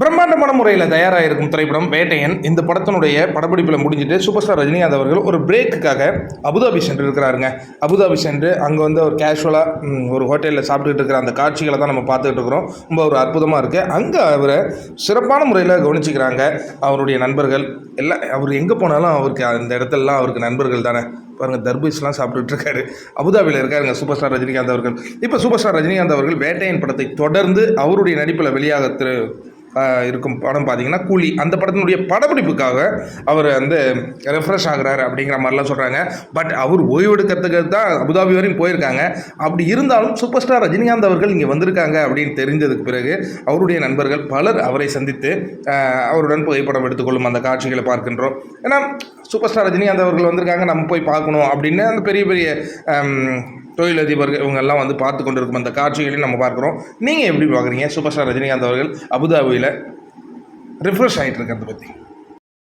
பிரம்மாண்டமான முறையில் தயாராக இருக்கும் திரைப்படம் வேட்டையன். இந்த படத்தினுடைய படப்பிடிப்பில் முடிஞ்சிட்டு சூப்பர் ஸ்டார் ரஜினிகாந்த் அவர்கள் ஒரு பிரேக்குக்காக அபுதாபி சென்று இருக்கிறாருங்க அபுதாபி சென்று அங்கே வந்து ஒரு கேஷுவலாக ஒரு ஹோட்டலில் சாப்பிட்டுட்டு இருக்கிற அந்த காட்சிகளை தான் நம்ம பார்த்துக்கிட்டு இருக்கிறோம். ரொம்ப ஒரு அற்புதமாக இருக்குது அங்கே அவரை சிறப்பான முறையில் கவனிச்சிக்கிறாங்க அவருடைய நண்பர்கள். எல்லாம் அவர் எங்கே போனாலும் அவருக்கு அந்த இடத்துலலாம் அவருக்கு நண்பர்கள் தானே. பாருங்க தர்பீஸ்லாம் சாப்பிட்டுட்டு இருக்காரு. அபுதாபியில் இருக்காருங்க சூப்பர் ஸ்டார் ரஜினிகாந்த் அவர்கள். இப்போ சூப்பர் ஸ்டார் ரஜினிகாந்த் அவர்கள் வேட்டையன் படத்தை தொடர்ந்து அவருடைய நடிப்பில் வெளியாக திரு இருக்கும் படம் பார்த்தீங்கன்னா கூலி. அந்த படத்தினுடைய படப்பிடிப்புக்காக அவர் வந்து ரெஃப்ரெஷ் ஆகிறாரு அப்படிங்கிற மாதிரிலாம் சொல்கிறாங்க பட் அவர் ஓய்வெடுக்கிறதுக்கு தான் அபுதாபி வரையும் போயிருக்காங்க. அப்படி இருந்தாலும் சூப்பர் ஸ்டார் ரஜினிகாந்த் அவர்கள் இங்கே வந்திருக்காங்க அப்படின்னு தெரிஞ்சதுக்கு பிறகு அவருடைய நண்பர்கள் பலர் அவரை சந்தித்து அவருடன் புகைப்படம் எடுத்துக்கொள்ளும் அந்த காட்சிகளை பார்க்கின்றோம். ஏன்னா சூப்பர் ஸ்டார் ரஜினிகாந்த் அவர்கள் வந்திருக்காங்க நம்ம போய் பார்க்கணும் அப்படின்னு அந்த பெரிய பெரிய தொழிலதிபர்கள் இவங்கெல்லாம் வந்து பார்த்து கொண்டு இருக்கும் அந்த காட்சிகளையும் நம்ம பார்க்குறோம். நீங்கள் எப்படி பார்க்குறீங்க? சூப்பர் ஸ்டார் ரஜினிகாந்த் அவர்கள் அபுதாபியில் ரிஃப்ரெஷ் ஆகிட்டு இருக்கிறத பற்றி